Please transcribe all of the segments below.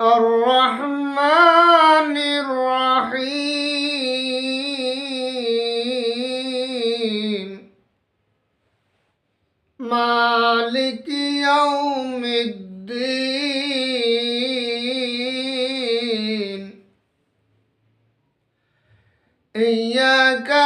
الرحمن الرحيم. مالك يوم الدين. إياك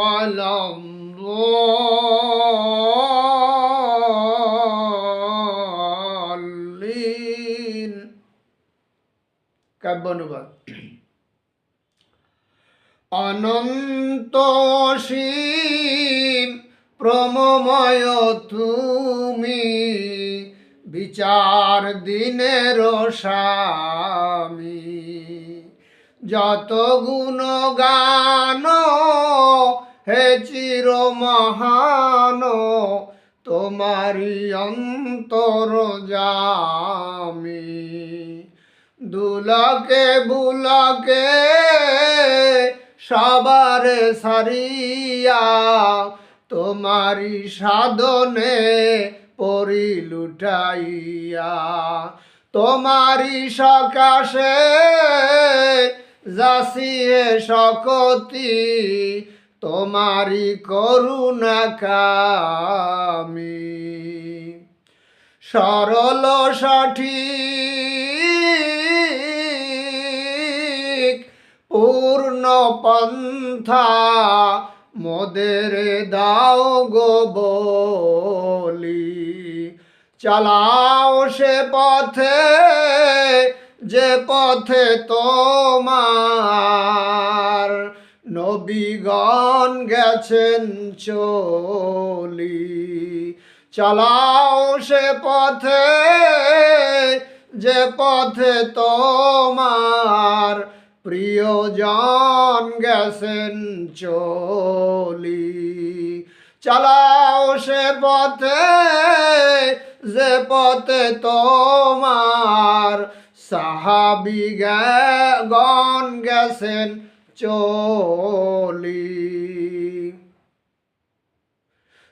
ولا الضالين কাব্য অনুবাদ অনন্ত অসীম প্রমময় তুমি বিচার দিনের স্বামী যত গুণ গান হে চির মহান তোমারি অন্তর জামি। দুলাকে বুলকে সবার সারিয়া তোমারি সাধনে পরি লুটাইয়া। তোমারি সকাশে যাসিয়ে শকতি তোমারি করুণা কামি। সরল সঠিক পূর্ণ পন্থা মোদের দাও গো বলি। চালাও সে পথে, যে পথে তোমার নবীগণ গেছেন চলি। চালাও সে পথে, যে পথে তোমার প্রিয়জন গেছেন চলি। চালাও সে পথে, যে পথে তোমার সাহাবি গণ গেছেন চলি।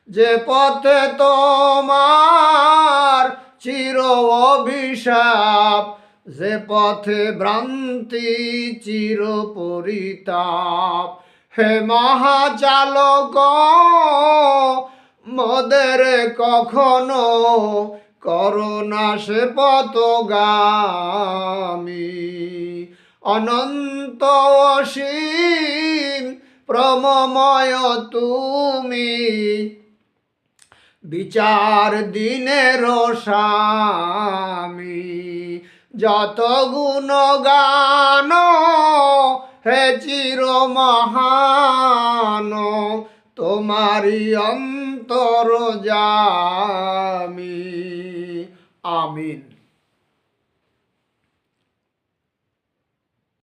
যে পথে তোমার চির অভিশাপ, যে পথে ভ্রান্তি চির পরিতাপ। হে মহাচালক মদের কখনো করোনা সে পতগামী অনন্ত অসীম প্রমময় তুমি। বিচার দিনের স্বামী, যত গুণ গান হে চির মহান তোমারি অন্তর জামি। আমিন।